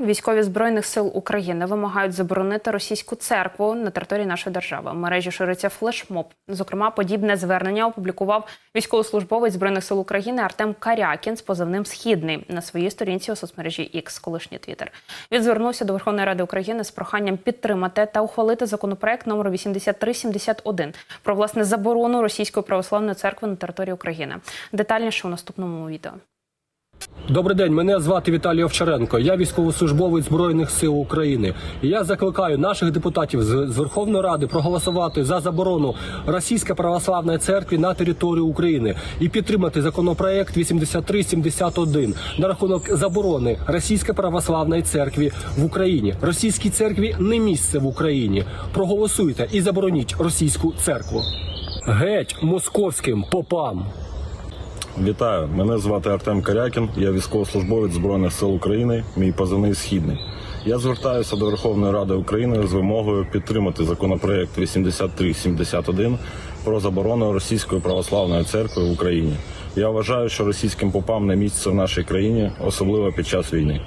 Військові збройних сил України вимагають заборонити російську церкву на території нашої держави. В мережі шириться флешмоб. Зокрема, подібне звернення опублікував військовослужбовець збройних сил України Артем Карякін з позивним Східний на своїй сторінці у соцмережі X, колишній Твіттер. Він звернувся до Верховної Ради України з проханням підтримати та ухвалити законопроект номер 8371 про власне заборону російської православної церкви на території України. Детальніше у наступному відео. Добрий день, мене звати Віталій Овчаренко. Я військовослужбовець Збройних сил України. І я закликаю наших депутатів з Верховної Ради проголосувати за заборону Російської православної церкви на територію України і підтримати законопроект 8371 на рахунок заборони Російської православної церкви в Україні. Російській церкві не місце в Україні. Проголосуйте і забороніть російську церкву. Геть московським попам. Вітаю, мене звати Артем Карякін. Я військовослужбовець Збройних сил України. Мій позивний східний. Я звертаюся до Верховної Ради України з вимогою підтримати законопроект 8371 про заборону Російської православної церкви в Україні. Я вважаю, що російським попам не місце в нашій країні, особливо під час війни.